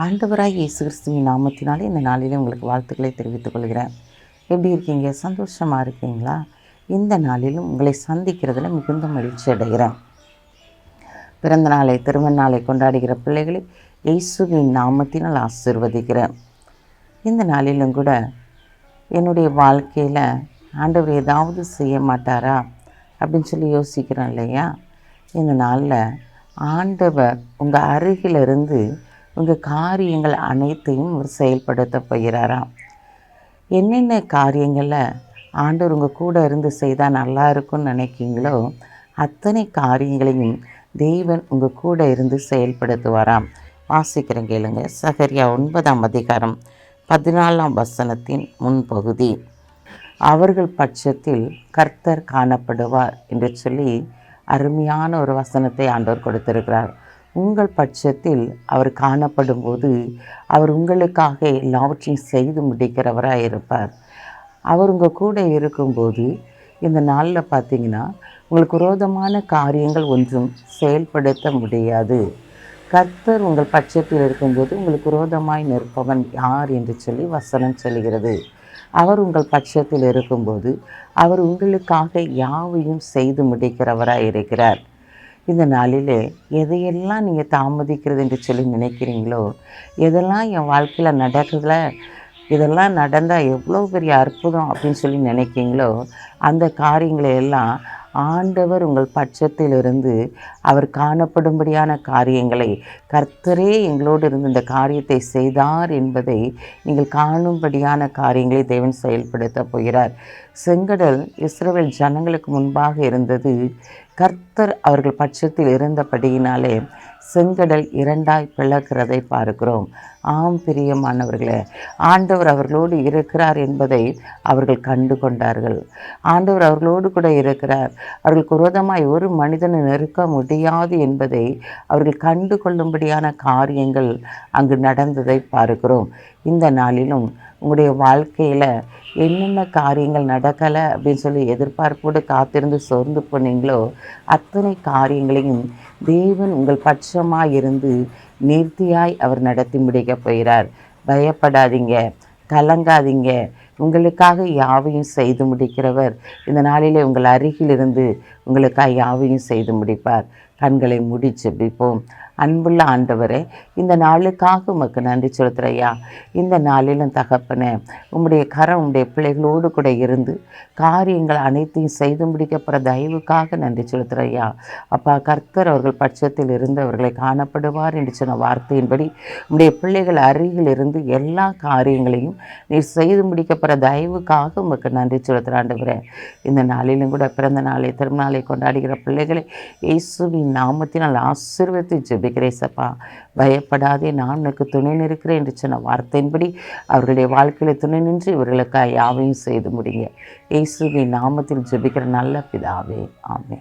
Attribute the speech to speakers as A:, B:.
A: ஆண்டவராக இயேசு கிறிஸ்துவின் நாமத்தினாலே இந்த நாளிலே உங்களுக்கு வாழ்த்துக்களை தெரிவித்துக் கொள்கிறேன். எப்படி இருக்கீங்க? சந்தோஷமாக இருக்கீங்களா? இந்த நாளிலும் உங்களை சந்திக்கிறதுல மிகுந்த மகிழ்ச்சி அடைகிறேன். பிறந்த நாளை திருமண நாளை கொண்டாடுகிற பிள்ளைகளை இயேசுவின் நாமத்தினால் ஆசிர்வதிக்கிறேன். இந்த நாளிலும் கூட என்னுடைய வாழ்க்கையில் ஆண்டவர் ஏதாவது செய்ய மாட்டாரா அப்படின்னு சொல்லி யோசிக்கிறேன் இல்லையா? இந்த நாளில் ஆண்டவர் உங்கள் அருகிலிருந்து உங்கள் காரியங்கள் அனைத்தையும் அவர் செயல்படுத்த போகிறாராம். என்னென்ன காரியங்களை ஆண்டவர் உங்கள் கூட இருந்து செய்தால் நல்லா இருக்கும்னு நினைக்கிங்களோ அத்தனை காரியங்களையும் தெய்வன் உங்கள் கூட இருந்து செயல்படுத்துவாராம். வாசிக்கிறேன் கேளுங்க. சகரியா ஒன்பதாம் அதிகாரம் பதினாலாம் வசனத்தின் முன்பகுதி. அவர்கள் பட்சத்தில் கர்த்தர் காணப்படுவார் என்று சொல்லி அருமையான ஒரு வசனத்தை ஆண்டவர் கொடுத்திருக்கிறார். உங்கள் பட்சத்தில் அவர் காணப்படும் போது அவர் உங்களுக்காக எல்லாவற்றையும் செய்து முடிக்கிறவராக இருப்பார். அவர் உங்கள் கூட இருக்கும்போது இந்த நாளில் பார்த்தீங்கன்னா உங்களுக்கு விரோதமான காரியங்கள் ஒன்றும் செயல்படுத்த முடியாது. கர்த்தர் உங்கள் பட்சத்தில் இருக்கும்போது உங்களுக்கு விரோதமாய் நிற்பவன் யார் என்று சொல்லி வசனம் சொல்கிறது அவர் உங்கள் பட்சத்தில் இருக்கும்போது அவர் உங்களுக்காக யாவையும் செய்து முடிக்கிறவராக இருக்கிறார். இந்த நாளிலே எதையெல்லாம் நீங்கள் தாமதிக்கிறது என்று சொல்லி நினைக்கிறீங்களோ எதெல்லாம் என் வாழ்க்கையில் நடக்குதுல இதெல்லாம் நடந்தால் எவ்வளோ பெரிய அற்புதம் அப்படின்னு சொல்லி நினைக்கிங்களோ அந்த காரியங்களை எல்லாம் ஆண்டவர் உங்கள் பட்சத்திலிருந்து அவர் காணப்படும்படியான காரியங்களை கர்த்தரே எங்களோடு இருந்து இந்த காரியத்தை செய்தார் என்பதை நீங்கள் காணும்படியான காரியங்களை தேவன் செயல்படுத்த போகிறார். செங்கடல் இஸ்ரவேல் ஜனங்களுக்கு முன்பாக இருந்தது. கர்த்தர் அவர்கள் பட்சத்தில் இருந்தபடியினாலே செங்கடல் இரண்டாய் பிளக்கிறதை பார்க்கிறோம். ஆம் பிரியமானவர்களே ஆண்டவர் அவர்களோடு இருக்கிறார் என்பதை அவர்கள் கண்டு கொண்டார்கள். ஆண்டவர் அவர்களோடு கூட இருக்கிறார். அவர்கள் குரோதமாய் ஒரு மனிதனை நெருக்க முடியாது என்பதை அவர்கள் கண்டு கொள்ளும்படியான காரியங்கள் அங்கு நடந்ததை பார்க்கிறோம். இந்த நாளிலும் உங்களுடைய வாழ்க்கையில் என்னென்ன காரியங்கள் நடக்கலை அப்படின்னு சொல்லி எதிர்பார்ப்போடு காத்திருந்து சோர்ந்து போனீங்களோ அத்தனை காரியங்களையும் தேவன் உங்கள் பட்சமாக இருந்து நேர்த்தியாய் அவர் நடத்தி முடிக்கப் போகிறார். பயப்படாதீங்க கலங்காதீங்க. உங்களுக்காக யாவையும் செய்து முடிக்கிறவர் இந்த நாளிலே உங்கள் அருகிலிருந்து உங்களுக்காக யாவையும் செய்து முடிப்பார். கண்களை முடித்து ஜெபிப்போம் அன்புள்ள ஆண்டவரே இந்த நாளுக்காக உமக்கு நன்றி செலுத்துறையா இந்த நாளிலும் தகப்பனே உம்முடைய கரம் உம்முடைய பிள்ளைகளோடு கூட இருந்து காரியங்கள் அனைத்தையும் செய்து முடிக்கப்படுற தயவுக்காக நன்றி செலுத்துறையா அப்பா கர்த்தர் அவர்கள் பட்சத்தில் இருந்து அவர்களை காணப்படுவார் என்று சொன்ன வார்த்தையின்படி உம்முடைய பிள்ளைகள் அருகில் இருந்து எல்லா காரியங்களையும் நீர் செய்து முடிக்கப்படுற தயவுக்காக உமக்கு நன்றி செலுத்துகிற ஆண்டவரே. இந்த நாளிலும் கூட பிறந்த நாளை திருமணம் கொண்டாடுகிற பிள்ளைகளை இயேசுவின் நாமத்தினால் ஆசீர்வதித்து ஜெபிக்கிறேசப்பா பயப்படாதே நான் உனக்கு துணை நிற்கிறேன் என்று சொன்ன வார்த்தையின்படி அவர்களுடைய வாழ்க்கையில் துணை நின்று இவர்களுக்காக யாவையும் செய்து முடிங்க இயேசுவின் நாமத்தில் ஜெபிக்கிற நல்ல பிதாவே ஆமே